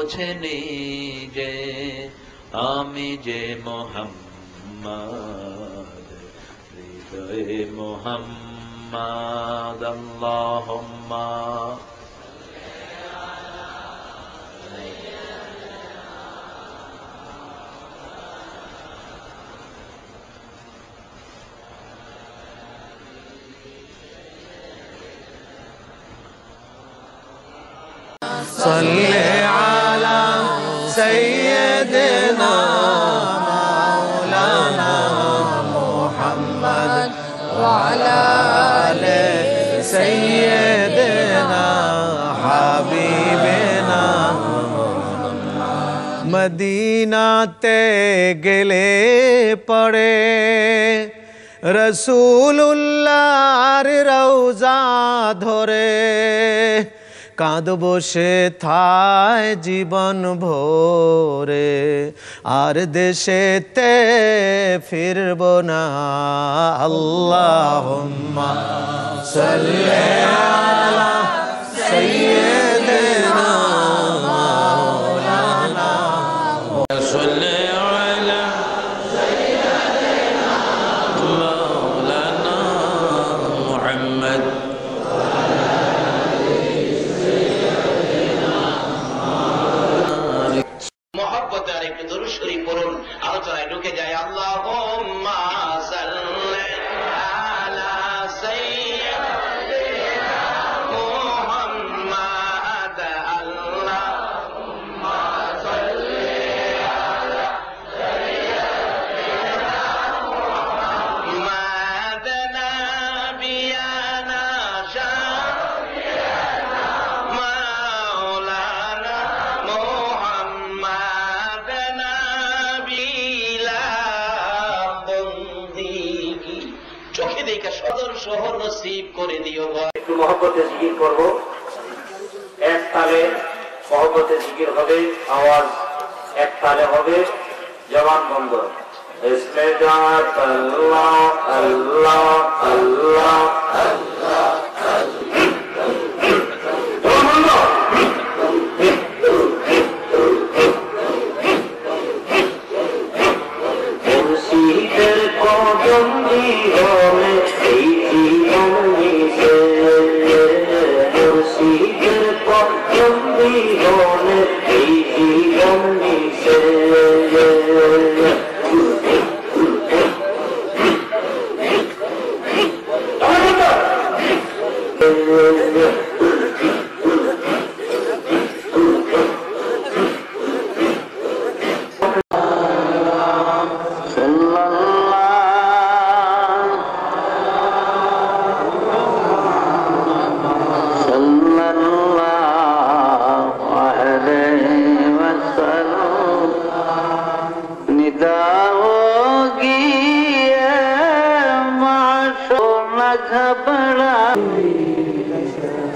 বোঝেনি যে আমি যে মোহাম্মদ হৃদয়ে মোহাম্মদ আল্লাহুম্মা। صل মদিনাতে গেলে পড়ে। রসুল্লাহর রৌজা ধরে। কাঁদ বসে থায় জীবন ভোরে। আর দেশেতে ফিরব না। আল্লাহ সাল্লি দেখা সদর শহর নসিব করে দিও একটু মহব্বতে জিকির করব। এক তালে মহব্বতে জিকির হবে, আওয়াজ এক তালে হবে, জবান বন্ধ। ইসমে জাত আল্লাহ আল্লাহ আল্লাহ।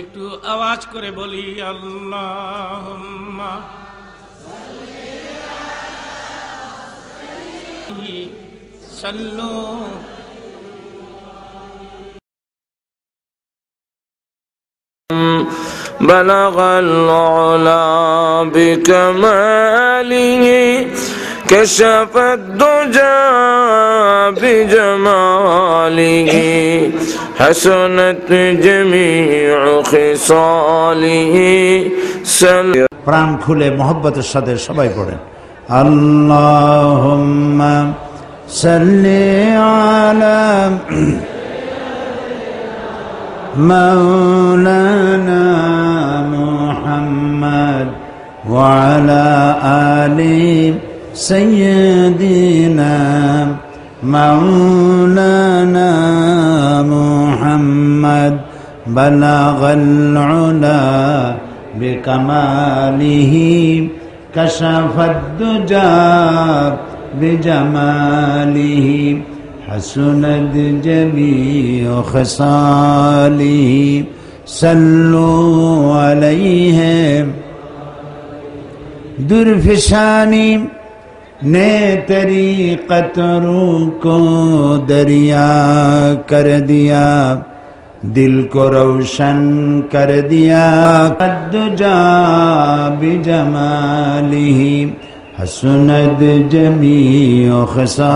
একটু আওয়াজ করে বলি আল্লাহ সাল্লু بلغ العلا بكماله كشف الدجى بجماله حسنت جميع خصاله سل প্রাণ খুলে মহব্বতের সাথে সবাই পড়েন আল্লাহুম্মা সাল্লি আলা مولانا محمد وعلى آل سيدنا مولانا بلغ العلا بكماله كشف الدجى بجماله حسنت جميع خصاله صلوا عليهم درفشانی نے طریقت رو کو دریا کر دیا दिल को रोशन कर दिया कद्दुजा बिजमाली हसनद जमी खसा